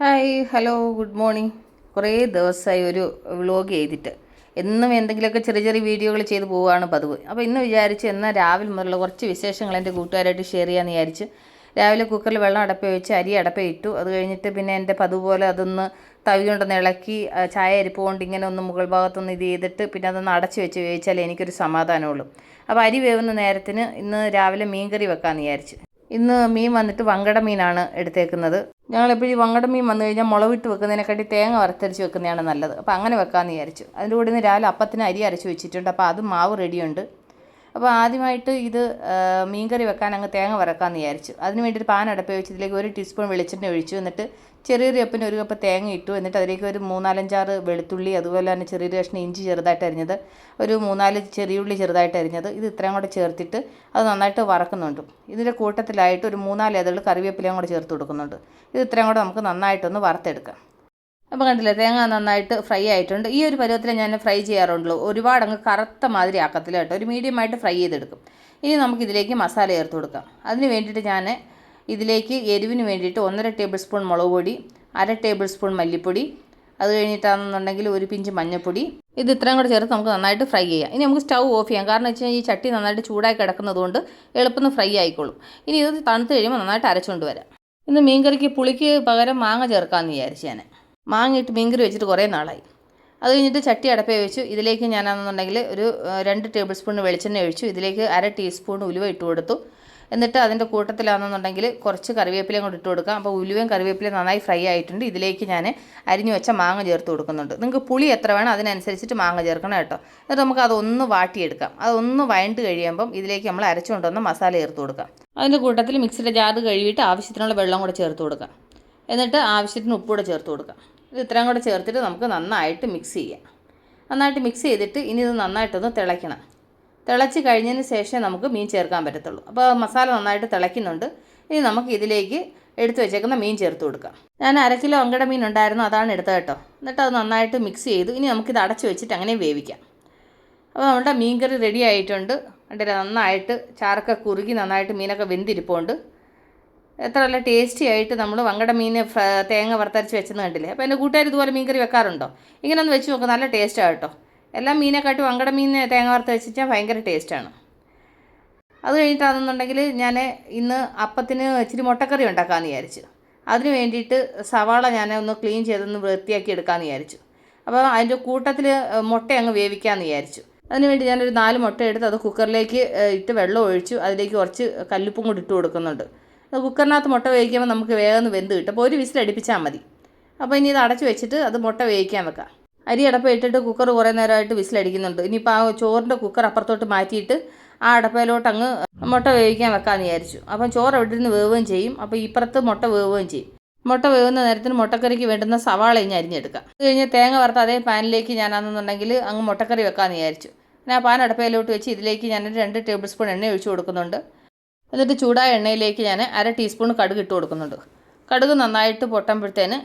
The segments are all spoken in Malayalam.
Hi hello good morning. കുറേ ദിവസമായി ഒരു വ്ലോഗ് ചെയ്തിട്ട്. എന്നും എന്തെങ്കിലുമൊക്കെ ചെറിയ ചെറിയ വീഡിയോകൾ ചെയ്ത് പോവുകയാണ് പതിവ്. അപ്പോൾ ഇന്ന് വിചാരിച്ച് എന്നാൽ രാവിലെ മുതലുള്ള കുറച്ച് വിശേഷങ്ങൾ എന്റെ കൂട്ടുകാരായിട്ട് ഷെയർ ചെയ്യാമെന്ന് വിചാരിച്ച് രാവിലെ കുക്കറിൽ വെള്ളം അടപ്പ വെച്ച് അരി അടപ്പ ഇട്ടു. അത് കഴിഞ്ഞിട്ട് പിന്നെ എന്റെ പതുപോലെ പോലെ അതൊന്ന് തവി കൊണ്ടൊന്ന് ഇളക്കി ചായ അരിപ്പ് കൊണ്ട് ഇങ്ങനെ ഒന്ന് മുകൾ ഭാഗത്തൊന്ന് ഇത് ചെയ്തിട്ട് പിന്നെ അതൊന്ന് അടച്ച് വെച്ച് വേവിച്ചാലേ എനിക്കൊരു സമാധാനമുള്ളൂ. അപ്പോൾ അരി വേവുന്ന നേരത്തിന് ഇന്ന് രാവിലെ മീൻകറി വെക്കാമെന്ന് വിചാരിച്ച്. ഇന്ന് മീൻ വന്നിട്ട് വങ്കട മീനാണ് എടുത്തേക്കുന്നത്. ഞങ്ങളെപ്പോഴും ഈ വങ്കട മീൻ വന്നു കഴിഞ്ഞാൽ മുളവിട്ട് വെക്കുന്നതിനെക്കാട്ടി തേങ്ങ വറുത്തരച്ച് വെക്കുന്നതാണ് നല്ലത്. അപ്പോൾ അങ്ങനെ വെക്കാമെന്ന് വിചാരിച്ചു. അതിന്റെ കൂടെ ഇന്ന് രാവിലെ അപ്പത്തിന് അരി അരച്ച് വെച്ചിട്ടുണ്ട്. അപ്പോൾ അത് മാവ് റെഡിയുണ്ട് അപ്പോൾ ആദ്യമായിട്ട് ഇത് മീൻകറി വെക്കാൻ അങ്ങ് തേങ്ങ വറക്കാമെന്ന് വിചാരിച്ചു. അതിന് വേണ്ടിയിട്ട് പാൻ അടപ്പ് വെച്ച് ഇതിലേക്ക് ഒരു ടീസ്പൂൺ വെളിച്ചെണ്ണ ഒഴിച്ചു. എന്നിട്ട് ചെറിയൊരു കപ്പിന് ഒരു കപ്പ് തേങ്ങ ഇട്ടു. എന്നിട്ട് അതിലേക്ക് ഒരു മൂന്നാലഞ്ചാറ് വെളുത്തുള്ളി അതുപോലെ തന്നെ ചെറിയൊരു കഷ്ണം ഇഞ്ചി ചെറുതായിട്ട് അരിഞ്ഞത് ഒരു മൂന്നാൽ ചെറിയുള്ളി ചെറുതായിട്ട് അരിഞ്ഞത് ഇത് ഇത്രയും കൂടെ ചേർത്തിട്ട് അത് നന്നായിട്ട് വറക്കുന്നുണ്ട്. ഇതിന്റെ കൂട്ടത്തിലായിട്ട് ഒരു മൂന്നാൽ ഇതൾ കറിവേപ്പിലയും കൂടെ ചേർത്ത് കൊടുക്കുന്നുണ്ട്. ഇത് ഇത്രയും കൂടെ നമുക്ക് നന്നായിട്ടൊന്ന് വറുത്തെടുക്കാം. അപ്പോൾ കണ്ടില്ലേ തേങ്ങ നന്നായിട്ട് ഫ്രൈ ആയിട്ടുണ്ട്. ഈ ഒരു പരുവത്തിൽ ഞാൻ ഫ്രൈ ചെയ്യാറുള്ളൂ ഒരുപാട് അങ്ങ് കറുത്ത മാതിരി ആക്കത്തില്ല കേട്ടോ. ഒരു മീഡിയമായിട്ട് ഫ്രൈ ചെയ്തെടുക്കും. ഇനി നമുക്കിതിലേക്ക് മസാല ചേർത്ത് കൊടുക്കാം. അതിന് വേണ്ടിയിട്ട് ഞാൻ ഇതിലേക്ക് എരിവിന് വേണ്ടിയിട്ട് ഒന്നര ടേബിൾ സ്പൂൺ മുളക് പൊടി അര ടേബിൾ സ്പൂൺ മല്ലിപ്പൊടി അത് കഴിഞ്ഞിട്ടാണെന്നുണ്ടെങ്കിൽ ഒരു പിഞ്ച് മഞ്ഞൾപ്പൊടി ഇത് ഇത്രയും കൂടെ ചേർത്ത് നമുക്ക് നന്നായിട്ട് ഫ്രൈ ചെയ്യാം. ഇനി നമുക്ക് സ്റ്റൗ ഓഫ് ചെയ്യാം. കാരണം വെച്ച് കഴിഞ്ഞാൽ ഈ ചട്ടി നന്നായിട്ട് ചൂടായി കിടക്കുന്നതുകൊണ്ട് എളുപ്പം ഫ്രൈ ആയിക്കോളും. ഇനി ഇത് തണുത്ത് കഴിയുമ്പോൾ നന്നായിട്ട് അരച്ചുകൊണ്ട് വരാം. ഇന്ന് മീൻകറിക്ക് പുളിക്ക് പകരം മാങ്ങ ചേർക്കാമെന്ന് വിചാരിച്ചു ഞാൻ മാങ്ങ ഇട്ട് മീൻകറി വെച്ചിട്ട് കുറേ നാളായി. അത് കഴിഞ്ഞിട്ട് ചട്ടി അടപ്പേ വെച്ചു. ഇതിലേക്ക് ഞാനാണെന്നുണ്ടെങ്കിൽ ഒരു രണ്ട് ടേബിൾ സ്പൂൺ വെളിച്ചെണ്ണ ഒഴിച്ചു. ഇതിലേക്ക് അര ടീസ്പൂൺ ഉലുവ ഇട്ട് കൊടുത്തു. എന്നിട്ട് അതിന്റെ കൂട്ടത്തിലാണെന്നുണ്ടെങ്കിൽ കുറച്ച് കറിവേപ്പിലയും കൂടി ഇട്ട് കൊടുക്കാം. അപ്പോൾ ഉലുവയും കറിവേപ്പിലയും നന്നായി ഫ്രൈ ആയിട്ടുണ്ട്. ഇതിലേക്ക് ഞാൻ അരിഞ്ഞു വെച്ച മാങ്ങ ചേർത്ത് കൊടുക്കുന്നുണ്ട്. നിങ്ങൾക്ക് പുളി എത്ര വേണം അതിനനുസരിച്ചിട്ട് മാങ്ങ ചേർക്കണം കേട്ടോ. എന്നിട്ട് നമുക്ക് അതൊന്ന് വാട്ടിയെടുക്കാം. അതൊന്ന് വഴണ്ട് കഴിയുമ്പം ഇതിലേക്ക് നമ്മൾ അരച്ചുകൊണ്ടുവന്ന മസാല ചേർത്ത് കൊടുക്കാം. അതിന്റെ കൂട്ടത്തിൽ മിക്സിയുടെ ജാർ കഴുകിയിട്ട് ആവശ്യത്തിനുള്ള വെള്ളം കൂടെ ചേർത്ത് കൊടുക്കാം. എന്നിട്ട് ആവശ്യത്തിന് ഉപ്പ് കൂടെ ചേർത്ത് കൊടുക്കാം. ഇത് ഇത്രയും കൂടെ ചേർത്തിട്ട് നമുക്ക് നന്നായിട്ട് മിക്സ് ചെയ്യാം. നന്നായിട്ട് മിക്സ് ചെയ്തിട്ട് ഇനി ഇത് നന്നായിട്ടൊന്ന് തിളയ്ക്കണം. തിളച്ച് കഴിഞ്ഞതിന് ശേഷം നമുക്ക് മീൻ ചേർക്കാൻ പറ്റത്തുള്ളൂ. അപ്പോൾ മസാല നന്നായിട്ട് തിളയ്ക്കുന്നുണ്ട്. ഇനി നമുക്ക് ഇതിലേക്ക് എടുത്തു വെച്ചേക്കുന്ന മീൻ ചേർത്ത് കൊടുക്കാം. ഞാൻ അര കിലോ അങ്കട മീൻ ഉണ്ടായിരുന്നു അതാണ് എടുത്തത് കേട്ടോ. എന്നിട്ട് അത് നന്നായിട്ട് മിക്സ് ചെയ്തു. ഇനി നമുക്കിത് അടച്ച് വെച്ചിട്ട് അങ്ങനെ വേവിക്കാം. അപ്പോൾ നമ്മുടെ മീൻ കറി റെഡി ആയിട്ടുണ്ട്. കണ്ടില്ലേ? നന്നായിട്ട് ചാറൊക്കെ കുറുകി നന്നായിട്ട് മീനൊക്കെ വെന്തിരിപ്പുണ്ട്. എത്ര നല്ല ടേസ്റ്റി ആയിട്ട് നമ്മൾ വങ്കട മീൻ തേങ്ങ വറുത്തരച്ച് വെച്ചെന്ന് കണ്ടില്ലേ? അപ്പോൾ എന്റെ കൂട്ടുകാർ ഇതുപോലെ മീൻ കറി വെക്കാറുണ്ടോ? ഇങ്ങനെ ഒന്ന് വെച്ച് നോക്കുക നല്ല ടേസ്റ്റാണ് കേട്ടോ. എല്ലാ മീനെക്കാട്ടും വങ്കട മീൻ തേങ്ങ വറുത്ത് വെച്ചാൽ ഭയങ്കര ടേസ്റ്റാണ് അത് കഴിഞ്ഞിട്ടാണെന്നുണ്ടെങ്കിൽ ഞാൻ ഇന്ന് അപ്പത്തിന് ഇച്ചിരി മുട്ടക്കറി ഉണ്ടാക്കാമെന്ന് വിചാരിച്ചു. അതിന് വേണ്ടിയിട്ട് സവാള ഞാൻ ഒന്ന് ക്ലീൻ ചെയ്തൊന്ന് വൃത്തിയാക്കി എടുക്കാമെന്ന് വിചാരിച്ചു. അപ്പോൾ അതിന്റെ കൂട്ടത്തിൽ മുട്ട അങ്ങ് വേവിക്കാമെന്ന് വിചാരിച്ചു. അതിനുവേണ്ടി ഞാനൊരു നാല് മുട്ട എടുത്ത് അത് കുക്കറിലേക്ക് ഇട്ട് വെള്ളം ഒഴിച്ചു. അതിലേക്ക് കുറച്ച് കല്ലുപ്പും കൂടി ഇട്ട് കൊടുക്കുന്നുണ്ട്. കുക്കറിനകത്ത് മുട്ട വേവിക്കുമ്പോൾ നമുക്ക് വേഗം ഒന്ന് വെന്ത് കിട്ടും. അപ്പോൾ ഒരു വിസിൽ അടിപ്പിച്ചാൽ മതി. അപ്പോൾ ഇനി ഇത് അടച്ച് വെച്ചിട്ട് അത് മുട്ട വേവിക്കാൻ വെക്കാം. അരി അടപ്പ് ഇട്ടിട്ട് കുക്കർ കുറേ നേരമായിട്ട് വിസിലടിക്കുന്നുണ്ട് ഇനിയിപ്പോൾ ആ ചോറിന്റെ കുക്കർ അപ്പുറത്തോട്ട് മാറ്റിയിട്ട് ആ അടപ്പയിലോട്ട് അങ്ങ് മുട്ട വേവിക്കാൻ വെക്കാമെന്ന് വിചാരിച്ചു. അപ്പം ചോറ് അവിടെ നിന്ന് വേവുകയും ചെയ്യും. അപ്പോൾ ഇപ്പുറത്ത് മുട്ട വേവുകയും ചെയ്യും. മുട്ട വേവുന്ന നേരത്തിന് മുട്ടക്കറിക്ക് വേണ്ടുന്ന സവാള ഇനി അരിഞ്ഞെടുക്കാം. അത് കഴിഞ്ഞ് തേങ്ങ വറുത്ത അതേ പാനിലേക്ക് ഞാനാണെന്നുണ്ടെങ്കിൽ അങ്ങ് മുട്ടക്കറി വെക്കാമെന്ന് വിചാരിച്ചു. ഞാൻ പാൻ അടപ്പയിലോട്ട് വെച്ച് ഇതിലേക്ക് ഞാൻ രണ്ട് ടേബിൾ സ്പൂൺ എണ്ണ ഒഴിച്ചു കൊടുക്കുന്നുണ്ട്. എന്നിട്ട് ചൂടായ എണ്ണയിലേക്ക് ഞാൻ അര ടീസ്പൂൺ കടുക് ഇട്ട് കൊടുക്കുന്നുണ്ട്. കടുക് നന്നായിട്ട് പൊട്ടുമ്പോഴത്തേന്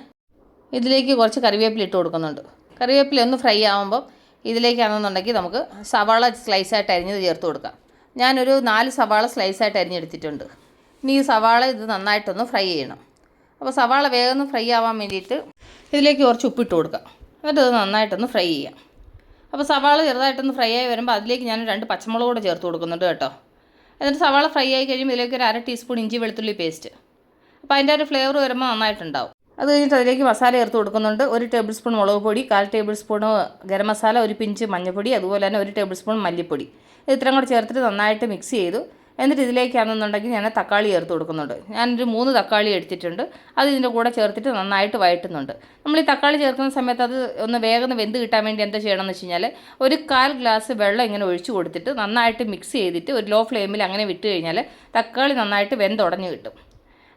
ഇതിലേക്ക് കുറച്ച് കറിവേപ്പില ഇട്ട് കൊടുക്കുന്നുണ്ട്. കറിവേപ്പില ഒന്ന് ഫ്രൈ ആകുമ്പോൾ ഇതിലേക്കാണെന്നുണ്ടെങ്കിൽ നമുക്ക് സവാള സ്ലൈസായിട്ട് അരിഞ്ഞത് ചേർത്ത് കൊടുക്കാം. ഞാനൊരു നാല് സവാള സ്ലൈസായിട്ട് അരിഞ്ഞെടുത്തിട്ടുണ്ട്. ഇനി ഈ സവാള ഇത് നന്നായിട്ടൊന്ന് ഫ്രൈ ചെയ്യണം. അപ്പോൾ സവാള വേഗം ഫ്രൈ ആവാൻ വേണ്ടിയിട്ട് ഇതിലേക്ക് കുറച്ച് ഉപ്പിട്ട് കൊടുക്കാം. എന്നിട്ട് ഇത് നന്നായിട്ടൊന്ന് ഫ്രൈ ചെയ്യാം. അപ്പോൾ സവാള ചെറുതായിട്ടൊന്ന് ഫ്രൈ ആയി വരുമ്പോൾ അതിലേക്ക് ഞാൻ രണ്ട് പച്ചമുളക് കൂടെ ചേർത്ത് കൊടുക്കുന്നുണ്ട് കേട്ടോ. എന്നിട്ട് സവാള ഫ്രൈ ആയി കഴിയുമ്പോൾ ഇതിലേക്ക് ഒരു അര ടീസ്പൂൺ ഇഞ്ചി വെളുത്തുള്ളി പേസ്റ്റ്. അപ്പോൾ അതിന്റെ ഒരു ഫ്ലേവർ വരുമ്പോൾ നന്നായിട്ടുണ്ടാവും. അത് കഴിഞ്ഞിട്ട് അതിലേക്ക് മസാല ചേർത്ത് കൊടുക്കുന്നുണ്ട്. ഒരു ടേബിൾ സ്പൂൺ മുളക് പൊടി കാൽ ടേബിൾ സ്പൂൺ ഗരം മസാല ഒരു പിഞ്ച് മഞ്ഞൾപ്പൊടി അതുപോലെ തന്നെ ഒരു ടേബിൾ സ്പൂൺ മല്ലിപ്പൊടി. ഇത് ഇത്രയും കൂടെ ചേർത്തിട്ട് നന്നായിട്ട് മിക്സ് ചെയ്തു. എന്നിട്ട് ഇതിലേക്കാണെന്നുണ്ടെങ്കിൽ ഞാൻ തക്കാളി ചേർത്ത് കൊടുക്കുന്നുണ്ട്. ഞാനൊരു മൂന്ന് തക്കാളി എടുത്തിട്ടുണ്ട്. അത് ഇതിന്റെ കൂടെ ചേർത്തിട്ട് നന്നായിട്ട് വഴറ്റുന്നുണ്ട്. നമ്മൾ ഈ തക്കാളി ചേർക്കുന്ന സമയത്ത് അത് ഒന്ന് വേഗം വെന്ത് കിട്ടാൻ വേണ്ടി എന്താ ചെയ്യണമെന്ന് വെച്ച് കഴിഞ്ഞാൽ ഒരു കാൽ ഗ്ലാസ് വെള്ളം ഇങ്ങനെ ഒഴിച്ചു കൊടുത്തിട്ട് നന്നായിട്ട് മിക്സ് ചെയ്തിട്ട് ഒരു ലോ ഫ്ലെയിമിൽ അങ്ങനെ വിട്ട് കഴിഞ്ഞാൽ തക്കാളി നന്നായിട്ട് വെന്തുടഞ്ഞ് കിട്ടും.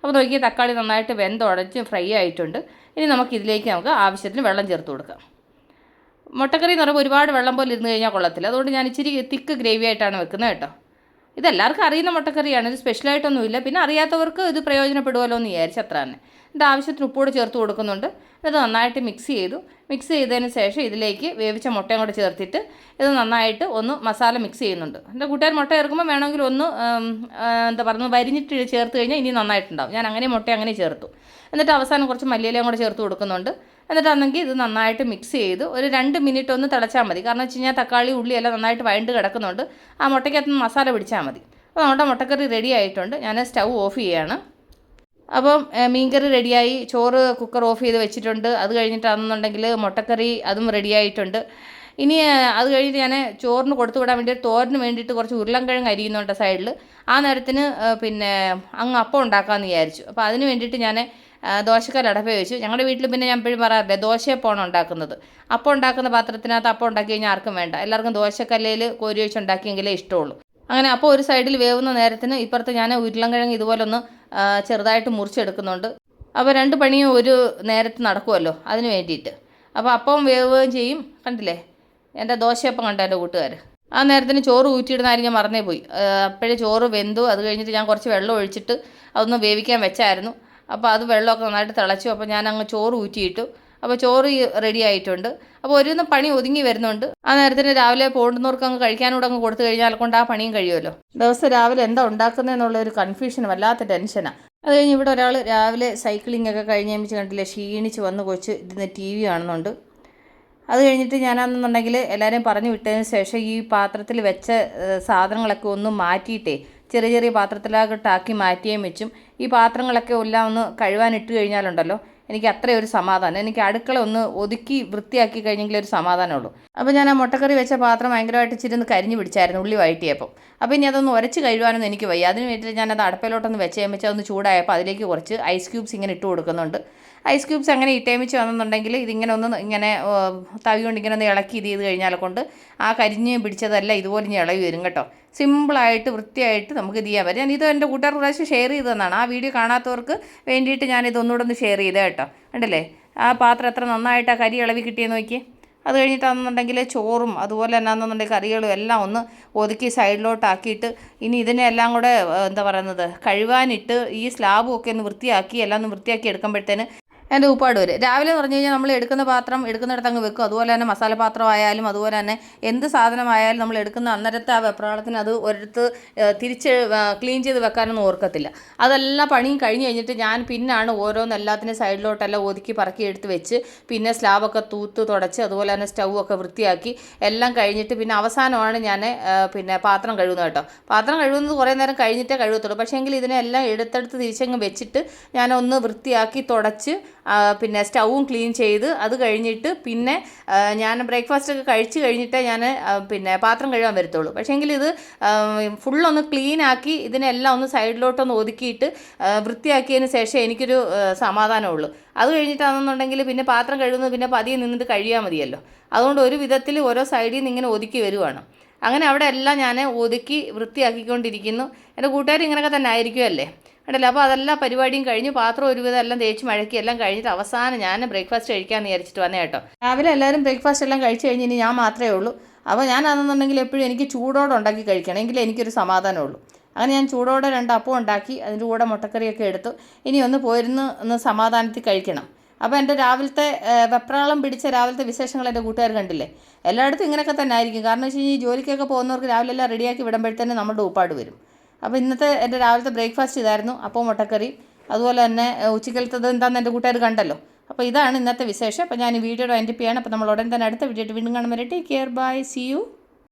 അപ്പോൾ നോക്കിയാൽ തക്കാളി നന്നായിട്ട് വെന്തുടഞ്ഞ് ഫ്രൈ ആയിട്ടുണ്ട്. ഇനി നമുക്ക് ഇതിലേക്ക് നമുക്ക് ആവശ്യത്തിന് വെള്ളം ചേർത്ത് കൊടുക്കാം. മുട്ടക്കറി എന്ന് പറയുമ്പോൾ ഒരുപാട് വെള്ളം പോലെ ഇരുന്ന് കഴിഞ്ഞാൽ കൊള്ളത്തില്ല. അതുകൊണ്ട് ഞാൻ ഇച്ചിരി തിക്ക് ഗ്രേവി ആയിട്ടാണ് വെക്കുന്നത് കേട്ടോ. ഇതെല്ലാവർക്കും അറിയുന്ന മുട്ടക്കറിയാണ്. ഇത് സ്പെഷ്യലായിട്ടൊന്നുമില്ല പിന്നെ അറിയാത്തവർക്ക് ഇത് പ്രയോജനപ്പെടുമല്ലോ എന്ന് വിചാരിച്ചു അത്ര തന്നെ. ഇത് ആവശ്യത്തിന് ഉപ്പോട് ചേർത്ത് കൊടുക്കുന്നുണ്ട്. ഇത് നന്നായിട്ട് മിക്സ് ചെയ്തു. മിക്സ് ചെയ്തതിന് ശേഷം ഇതിലേക്ക് വേവിച്ച മുട്ടയും കൂടെ ചേർത്തിട്ട് ഇത് നന്നായിട്ട് ഒന്ന് മസാല മിക്സ് ചെയ്യുന്നുണ്ട്. എന്റെ കൂട്ടുകാർ മുട്ട ചേർക്കുമ്പോൾ വേണമെങ്കിൽ ഒന്ന് എന്താ പറയുക വരിഞ്ഞിട്ട് ചേർത്ത് കഴിഞ്ഞാൽ ഇനി നന്നായിട്ടുണ്ടാവും. ഞാൻ അങ്ങനെ മുട്ട അങ്ങനെ ചേർത്തു. എന്നിട്ട് അവസാനം കുറച്ച് മല്ലിയിലയും കൂടെ ചേർത്ത് കൊടുക്കുന്നുണ്ട്. എന്നിട്ടാണെങ്കിൽ ഇത് നന്നായിട്ട് മിക്സ് ചെയ്ത് ഒരു രണ്ട് മിനിറ്റ് ഒന്ന് തിളച്ചാൽ മതി. കാരണം വെച്ച് കഴിഞ്ഞാൽ തക്കാളി ഉള്ളി എല്ലാം നന്നായിട്ട് വഴണ്ട് കിടക്കുന്നുണ്ട്. ആ മുട്ടയ്ക്കകത്ത് മസാല പിടിച്ചാൽ മതി. അപ്പോൾ നമ്മുടെ മുട്ടക്കറി റെഡി ആയിട്ടുണ്ട്. ഞാൻ സ്റ്റൗ ഓഫ് ചെയ്യാണ്. അപ്പം മീൻകറി റെഡിയായി ചോറ് കുക്കർ ഓഫ് ചെയ്ത് വെച്ചിട്ടുണ്ട്. അത് കഴിഞ്ഞിട്ടാണെന്നുണ്ടെങ്കിൽ മുട്ടക്കറി അതും റെഡിയായിട്ടുണ്ട് ഇനി അത് കഴിഞ്ഞിട്ട് ഞാൻ ചോറിന് കൊടുത്തു വിടാൻ വേണ്ടി തോരന് വേണ്ടിയിട്ട് കുറച്ച് ഉരുളൻകിഴങ്ങ് അരിയുന്നുണ്ട് സൈഡിൽ ആ നേരത്തിന് പിന്നെ അങ്ങ് അപ്പം ഉണ്ടാക്കാമെന്ന് വിചാരിച്ചു. അപ്പോൾ അതിന് വേണ്ടിയിട്ട് ഞാൻ ദോശക്കല്ല് ഉപയോഗിച്ചു ഞങ്ങളുടെ വീട്ടിൽ പിന്നെ ഞാൻ എപ്പോഴും പറയാറില്ലേ ദോശയപ്പമാണ് ഉണ്ടാക്കുന്നത്. അപ്പം ഉണ്ടാക്കുന്ന പാത്രത്തിനകത്ത് അപ്പം ഉണ്ടാക്കി കഴിഞ്ഞാൽ ആർക്കും വേണ്ട. എല്ലാവർക്കും ദോശക്കല്ലയിൽ കോരി വെച്ച് ഉണ്ടാക്കിയെങ്കിലേ ഇഷ്ടമുള്ളൂ. അങ്ങനെ അപ്പോൾ ഒരു സൈഡിൽ വേവുന്ന നേരത്തിന് ഇപ്പുറത്ത് ഞാൻ ഉരുളൻകിഴങ്ങ് ഇതുപോലെ ഒന്ന് ആ, ചെറുതായിട്ട് മുറിച്ചെടുക്കുന്നുണ്ട്. അപ്പോൾ രണ്ട് പണിയും ഒരു നേരത്ത് നടക്കുമല്ലോ അതിന് വേണ്ടിയിട്ട്. അപ്പോൾ അപ്പം വേവുകയും ചെയ്യും. കണ്ടില്ലേ? എന്റെ ദോശയപ്പം കണ്ട എന്റെ കൂട്ടുകാർ ആ നേരത്തിന് ചോറ് ഊറ്റിയിടുന്ന കാര്യം ഞാൻ മറന്നേ പോയി. അപ്പോഴേ ചോറ് വെന്തു. അത് കഴിഞ്ഞിട്ട് ഞാൻ കുറച്ച് വെള്ളം ഒഴിച്ചിട്ട് അതൊന്ന് വേവിക്കാൻ വെച്ചായിരുന്നു. അപ്പോൾ അത് വെള്ളമൊക്കെ നന്നായിട്ട് തിളച്ചു. അപ്പോൾ ഞാൻ അങ്ങ് ചോറ് ഊറ്റിയിട്ടു. അപ്പോൾ ചോറ് റെഡി ആയിട്ടുണ്ട്. അപ്പോൾ ഒരു പണി ഒതുങ്ങി വരുന്നുണ്ട്. ആ നേരത്തിന് രാവിലെ പോകുന്നവർക്ക് അങ്ങ് കഴിക്കാനൂടെ അങ്ങ് കൊടുത്തു കഴിഞ്ഞാൽ കൊണ്ട് ആ പണിയും കഴിയുമല്ലോ. ദിവസം രാവിലെ എന്താ ഉണ്ടാക്കുന്നതെന്നുള്ള ഒരു കൺഫ്യൂഷൻ വല്ലാത്ത ടെൻഷനാണ് അത് കഴിഞ്ഞ് ഇവിടെ ഒരാൾ രാവിലെ സൈക്ലിംഗ് ഒക്കെ കഴിഞ്ഞ് കഴിഞ്ഞാൽ കണ്ടില്ലേ ക്ഷീണിച്ച് വന്ന് കൊച്ച് ഇരുന്ന് ടി വി കാണുന്നുണ്ട്. അത് കഴിഞ്ഞിട്ട് ഞാനാണെന്നുണ്ടെങ്കിൽ എല്ലാവരെയും പറഞ്ഞു വിട്ടതിന് ശേഷം ഈ പാത്രത്തിൽ വെച്ച സാധനങ്ങളൊക്കെ ഒന്ന് മാറ്റിയിട്ടേ ചെറിയ ചെറിയ പാത്രത്തിലാകട്ടാക്കി മാറ്റിയേം വെച്ചും ഈ പാത്രങ്ങളൊക്കെ എല്ലാം ഒന്ന് കഴുകാനിട്ട് കഴിഞ്ഞാലുണ്ടല്ലോ. എനിക്ക് അത്രയും ഒരു സമാധാനം. എനിക്ക് അടുക്കള ഒന്ന് ഒതുക്കി വൃത്തിയാക്കി കഴിഞ്ഞെങ്കിൽ ഒരു സമാധാനമുള്ളൂ. അപ്പോൾ ഞാൻ ആ മുട്ടക്കറി വെച്ച പാത്രം ഭയങ്കരമായിട്ട് ഇച്ചിരി ഒന്ന് കരിഞ്ഞു പിടിച്ചായിരുന്നു ഉള്ളി വഴറ്റിയപ്പോൾ അപ്പോൾ ഇനി അതൊന്ന് ഉരച്ച് കഴുകാനൊന്നും എനിക്ക് വയ്യ. അതിന് വേണ്ടിയിട്ട് ഞാനത് അടുപ്പിലോട്ടൊന്ന് വെച്ച് കഴിയുമ്പോൾ ഒന്ന് ചൂടായപ്പോൾ അതിലേക്ക് കുറച്ച് ഐസ് ക്യൂബ്സ് ഇങ്ങനെ ഇട്ട് കൊടുക്കുന്നുണ്ട്. ഐസ് ക്യൂബ്സ് അങ്ങനെ ഇട്ടേമിച്ച് വന്നെന്നുണ്ടെങ്കിൽ ഇതിങ്ങനെ ഒന്ന് ഇങ്ങനെ തവി കൊണ്ട് ഇങ്ങനെ ഒന്ന് ഇളക്കി ഇത് ചെയ്ത് കഴിഞ്ഞാൽ കൊണ്ട് ആ കരിഞ്ഞ് പിടിച്ചതല്ല ഇതുപോലെ ഇനി ഇളകി വരും കേട്ടോ. സിമ്പിളായിട്ട് വൃത്തിയായിട്ട് നമുക്ക് ഇത് ചെയ്യാൻ പറ്റും. ഞാൻ ഇത് എന്റെ കൂട്ടുകാർ പ്രാവശ്യം ഷെയർ ചെയ്തതെന്നാണ് ആ വീഡിയോ കാണാത്തവർക്ക് വേണ്ടിയിട്ട് ഞാൻ ഇത് ഒന്നുകൂടെ ഒന്ന് ഷെയർ ചെയ്തേ കേട്ടോ. കണ്ടില്ലേ? ആ പാത്രം എത്ര നന്നായിട്ട് ആ കരി ഇളവി കിട്ടിയെന്ന് നോക്കി അത് കഴിഞ്ഞിട്ടാണെന്നുണ്ടെങ്കിൽ ചോറും അതുപോലെ തന്നെ ആണെന്നുണ്ടെങ്കിൽ കറികളും എല്ലാം ഒന്ന് ഒതുക്കി സൈഡിലോട്ടാക്കിയിട്ട് ഇനി ഇതിനെ എല്ലാം കൂടെ എന്താ പറയുന്നത് കഴുകാനിട്ട് ഈ സ്ലാബും ഒക്കെ ഒന്ന് വൃത്തിയാക്കി എല്ലാം ഒന്ന് വൃത്തിയാക്കി എടുക്കുമ്പോഴത്തേന് എന്റെ ഉപ്പാട് വരും. രാവിലെ എന്ന് പറഞ്ഞു കഴിഞ്ഞാൽ നമ്മൾ എടുക്കുന്ന പാത്രം എടുക്കുന്നിടത്ത് അങ്ങ് വെക്കും. അതുപോലെ തന്നെ മസാല പാത്രം ആയാലും അതുപോലെ തന്നെ എന്ത് സാധനമായാലും നമ്മൾ എടുക്കുന്ന അന്നേരത്തെ ആ വെപ്രാളത്തിന് അത് ഒരിടത്ത് തിരിച്ച് ക്ലീൻ ചെയ്ത് വെക്കാനൊന്നും ഓർക്കത്തില്ല. അതെല്ലാം പണിയും കഴിഞ്ഞ് കഴിഞ്ഞിട്ട് ഞാൻ പിന്നാണ് ഓരോന്ന് എല്ലാത്തിനും സൈഡിലോട്ടെല്ലാം ഒതുക്കി പറക്കി എടുത്ത് വെച്ച് പിന്നെ സ്ലാബൊക്കെ തൂത്ത് തുടച്ച് അതുപോലെ തന്നെ സ്റ്റൗ ഒക്കെ വൃത്തിയാക്കി എല്ലാം കഴിഞ്ഞിട്ട് പിന്നെ അവസാനമാണ് ഞാൻ പിന്നെ പാത്രം കഴുകുന്നത് കേട്ടോ. പാത്രം കഴുകുന്നത് കുറേ നേരം കഴിഞ്ഞിട്ടേ കഴുകത്തുള്ളൂ. പക്ഷേ എങ്കിൽ ഇതിനെല്ലാം എടുത്തെടുത്ത് തിരിച്ചങ്ങ് വെച്ചിട്ട് ഞാനൊന്ന് വൃത്തിയാക്കി തുടച്ച് പിന്നെ സ്റ്റൗവും ക്ലീൻ ചെയ്ത് അത് കഴിഞ്ഞിട്ട് പിന്നെ ഞാൻ ബ്രേക്ക്ഫാസ്റ്റ് ഒക്കെ കഴിച്ച് കഴിഞ്ഞിട്ടേ ഞാൻ പിന്നെ പാത്രം കഴുകാൻ വരത്തുള്ളൂ. പക്ഷേങ്കിൽ ഇത് ഫുള്ളൊന്ന് ക്ലീൻ ആക്കി ഇതിനെല്ലാം ഒന്ന് സൈഡിലോട്ടൊന്ന് ഒതുക്കിയിട്ട് വൃത്തിയാക്കിയതിന് ശേഷം എനിക്കൊരു സമാധാനമുള്ളൂ. അത് കഴിഞ്ഞിട്ടാണെന്നുണ്ടെങ്കിൽ പിന്നെ പാത്രം കഴുകുന്നത് പിന്നെ പതിയെ നിന്നിട്ട് കഴിയാൽ മതിയല്ലോ. അതുകൊണ്ട് ഒരു വിധത്തിൽ ഓരോ സൈഡിൽ നിന്ന് ഇങ്ങനെ ഒതുക്കി വരുവാണ്. അങ്ങനെ അവിടെ എല്ലാം ഞാൻ ഒതുക്കി വൃത്തിയാക്കിക്കൊണ്ടിരിക്കുന്നു. എന്റെ കൂട്ടുകാർ ഇങ്ങനെയൊക്കെ തന്നെ ആയിരിക്കുമല്ലേ ഉണ്ടല്ലോ അപ്പോൾ അതെല്ലാം പരിപാടിയും കഴിഞ്ഞ് പാത്രം ഒരുവിധം എല്ലാം തേച്ച് മഴക്കി എല്ലാം കഴിഞ്ഞിട്ട് അവസാനം ഞാൻ ബ്രേക്ക്ഫാസ്റ്റ് കഴിക്കാമെന്ന് വിചാരിച്ചിട്ട് വന്നേ കേട്ടോ. രാവിലെ എല്ലാവരും ബ്രേക്ക്ഫാസ്റ്റ് എല്ലാം കഴിച്ച് കഴിഞ്ഞ് ഇനി ഞാൻ മാത്രമേ ഉള്ളൂ. അപ്പോൾ ഞാൻ ഞാനാണെന്നുണ്ടെങ്കിൽ എപ്പോഴും എനിക്ക് ചൂടോടെ ഉണ്ടാക്കി കഴിക്കണം. എങ്കിലേ എനിക്കൊരു സമാധാനമുള്ളൂ. അങ്ങനെ ഞാൻ ചൂടോടെ രണ്ട് അപ്പം ഉണ്ടാക്കി അതിന്റെ കൂടെ മുട്ടക്കറിയൊക്കെ എടുത്തു. ഇനി ഒന്ന് പോയിരുന്ന് ഒന്ന് സമാധാനത്തിൽ കഴിക്കണം. അപ്പോൾ എന്റെ രാവിലത്തെ വെപ്രാളം പിടിച്ച രാവിലത്തെ വിശേഷങ്ങൾ എന്റെ കൂട്ടുകാർ കണ്ടില്ലേ? എല്ലായിടത്തും ഇങ്ങനെയൊക്കെ തന്നെ ആയിരിക്കും. കാരണം വെച്ച് കഴിഞ്ഞാൽ ഈ ജോലിക്കൊക്കെ പോകുന്നവർക്ക് രാവിലെ എല്ലാം റെഡിയാക്കി വിടുമ്പോഴത്തേനും നമ്മുടെ ഉപ്പാട് വരും. അപ്പോൾ ഇന്നത്തെ എന്റെ രാവിലത്തെ ബ്രേക്ക്ഫാസ്റ്റ് ഇതായിരുന്നു അപ്പം മുട്ടക്കറി അതുപോലെ തന്നെ ഉച്ചക്കലത്തത് എന്താണെന്ന് എന്റെ കൂട്ടുകാർ കണ്ടല്ലോ. അപ്പോൾ ഇതാണ് ഇന്നത്തെ വിശേഷം. അപ്പോൾ ഞാൻ ഈ വീഡിയോയുടെ എന്റെ ചെയ്യണം. അപ്പോൾ നമ്മൾ ഉടൻ തന്നെ അടുത്ത വീഡിയോ വീണ്ടും കാണുമ്പോൾ take care bye see you